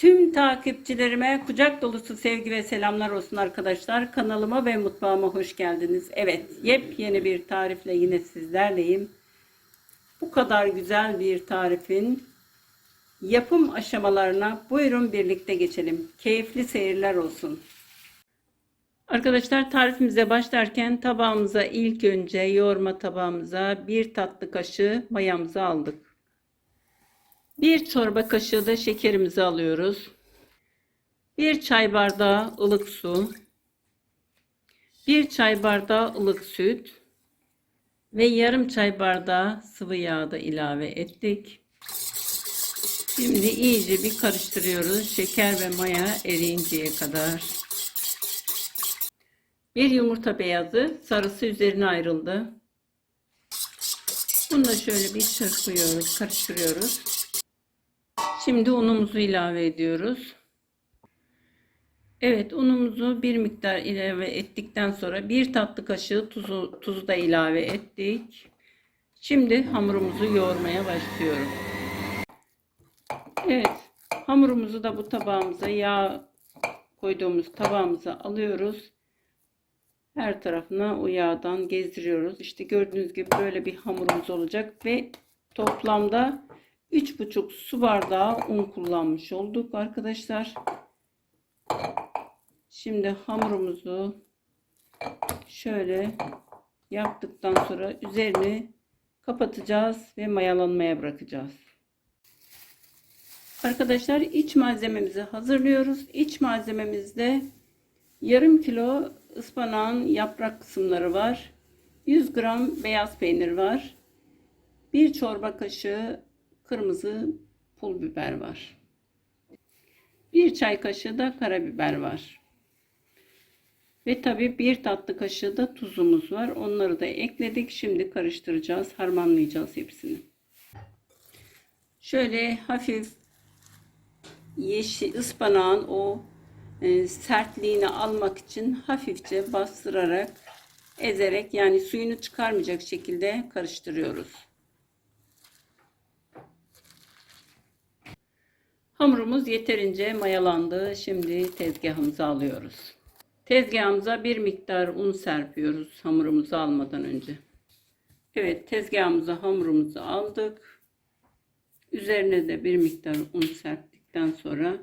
Tüm takipçilerime kucak dolusu sevgi ve selamlar olsun arkadaşlar. Kanalıma ve mutfağıma hoş geldiniz. Evet, yepyeni bir tarifle yine sizlerleyim. Bu kadar güzel bir tarifin yapım aşamalarına buyurun birlikte geçelim. Keyifli seyirler olsun. Arkadaşlar tarifimize başlarken tabağımıza ilk önce yoğurma tabağımıza bir tatlı kaşığı mayamızı aldık. Bir çorba kaşığı da şekerimizi alıyoruz. Bir çay bardağı ılık su. Bir çay bardağı ılık süt. Ve yarım çay bardağı sıvı yağ da ilave ettik. Şimdi iyice bir karıştırıyoruz. Şeker ve maya eriyinceye kadar. Bir yumurta beyazı, sarısı üzerine ayrıldı. Bunu da şöyle bir çırpıyoruz, karıştırıyoruz. Şimdi unumuzu ilave ediyoruz. Evet unumuzu bir miktar ilave ettikten sonra bir tatlı kaşığı tuzu, tuzu da ilave ettik. Şimdi hamurumuzu yoğurmaya başlıyorum. Evet hamurumuzu da bu tabağımıza yağ koyduğumuz tabağımıza alıyoruz. Her tarafına o yağdan gezdiriyoruz. İşte gördüğünüz gibi böyle bir hamurumuz olacak ve toplamda 3,5 su bardağı un kullanmış olduk arkadaşlar. Şimdi hamurumuzu şöyle yaptıktan sonra üzerini kapatacağız ve mayalanmaya bırakacağız. Arkadaşlar iç malzememizi hazırlıyoruz. İç malzememizde yarım kilo ıspanağın yaprak kısımları var. 100 gram beyaz peynir var. 1 çorba kaşığı kırmızı pul biber var. 1 çay kaşığı da karabiber var. Ve tabi bir tatlı kaşığı da tuzumuz var. Onları da ekledik. Şimdi karıştıracağız. Harmanlayacağız hepsini. Şöyle hafif yeşil ıspanağın o e, sertliğini almak için hafifçe bastırarak ezerek yani suyunu çıkarmayacak şekilde karıştırıyoruz. Hamurumuz yeterince mayalandı. Şimdi tezgahımıza alıyoruz. Tezgahımıza bir miktar un serpiyoruz hamurumuzu almadan önce. Evet tezgahımıza hamurumuzu aldık. Üzerine de bir miktar un serptikten sonra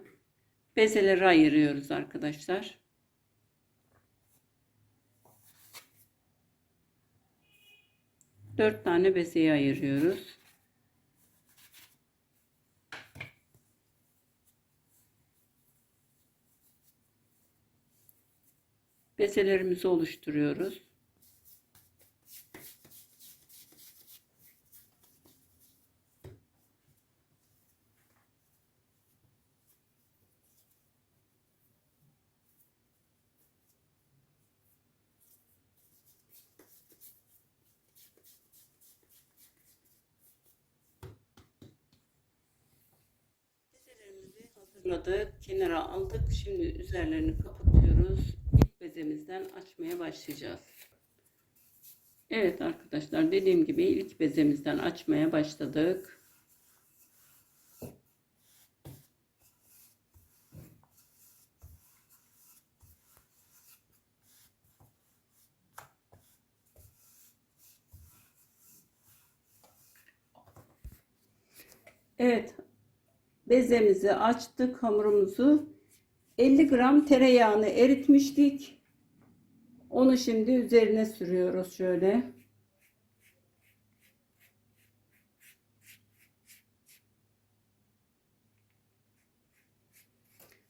bezeleri ayırıyoruz arkadaşlar. Dört tane bezeyi ayırıyoruz. Bezelerimizi oluşturuyoruz. Hazırladık, kenara aldık. Şimdi üzerlerini kapatıyoruz başlayacağız. Evet arkadaşlar dediğim gibi ilk bezemizden açmaya başladık. Evet bezemizi açtık hamurumuzu 50 gram tereyağını eritmiştik. Onu şimdi üzerine sürüyoruz şöyle.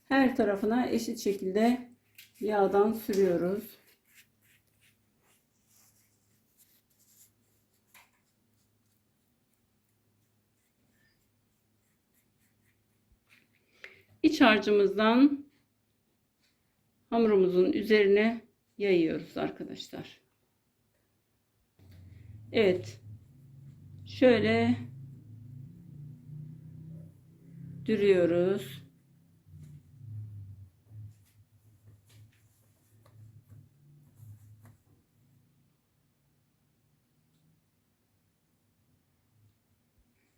Her tarafına eşit şekilde yağdan sürüyoruz. İç harcımızdan hamurumuzun üzerine yayıyoruz arkadaşlar. Evet. Şöyle dürüyoruz.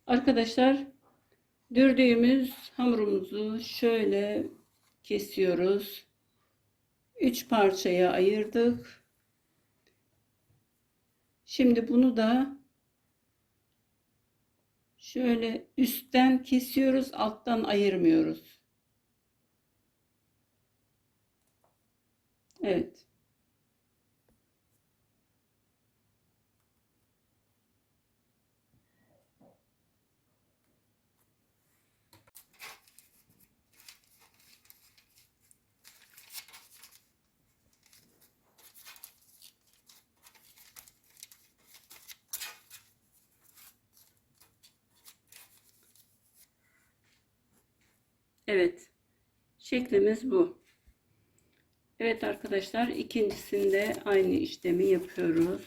Arkadaşlar Dürdüğümüz hamurumuzu şöyle kesiyoruz. Üç parçaya ayırdık. Şimdi bunu da şöyle üstten kesiyoruz, alttan ayırmıyoruz. Evet. Evet. Şeklimiz bu. Evet arkadaşlar ikincisinde aynı işlemi yapıyoruz.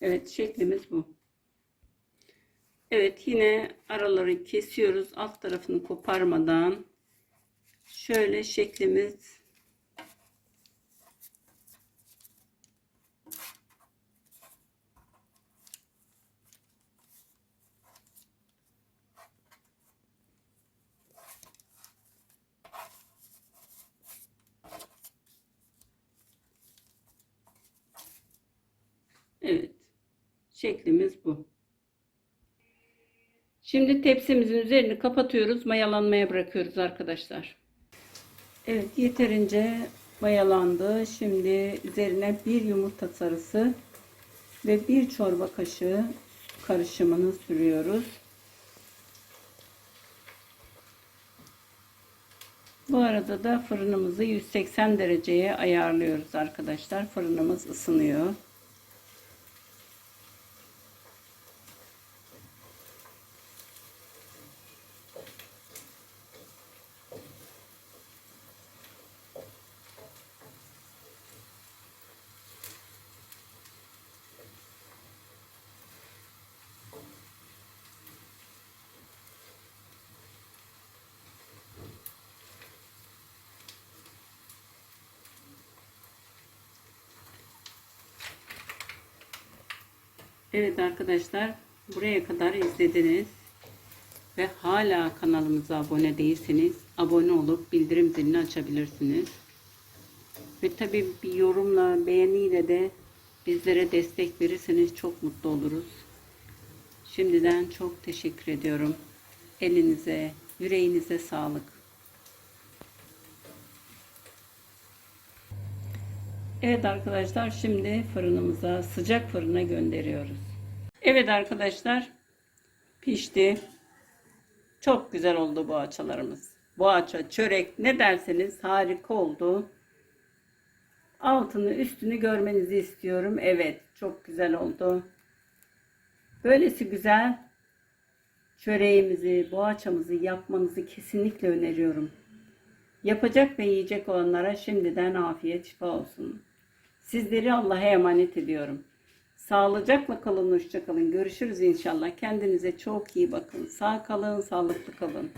Evet şeklimiz bu. Evet yine araları kesiyoruz alt tarafını koparmadan şöyle şeklimiz Evet şeklimiz bu. Şimdi tepsimizin üzerini kapatıyoruz. Mayalanmaya bırakıyoruz arkadaşlar. Evet yeterince mayalandı. Şimdi üzerine bir yumurta sarısı ve bir çorba kaşığı karışımını sürüyoruz. Bu arada da fırınımızı 180 dereceye ayarlıyoruz arkadaşlar. Fırınımız ısınıyor. Evet arkadaşlar buraya kadar izlediniz ve hala kanalımıza abone değilseniz abone olup bildirim zilini açabilirsiniz. Ve tabi bir yorumla beğeniyle de bizlere destek verirseniz çok mutlu oluruz. Şimdiden çok teşekkür ediyorum. Elinize, yüreğinize sağlık. Evet arkadaşlar şimdi fırınımıza sıcak fırına gönderiyoruz. Evet arkadaşlar pişti. Çok güzel oldu bu açalarımız. Boğaça, çörek ne derseniz harika oldu. Altını üstünü görmenizi istiyorum. Evet çok güzel oldu. Böylesi güzel çöreğimizi, boğaçamızı yapmanızı kesinlikle öneriyorum. Yapacak ve yiyecek olanlara şimdiden afiyet şifa olsun. Sizleri Allah'a emanet ediyorum. Sağlıcakla kalın, hoşça kalın. Görüşürüz inşallah. Kendinize çok iyi bakın. Sağ kalın, sağlıklı kalın.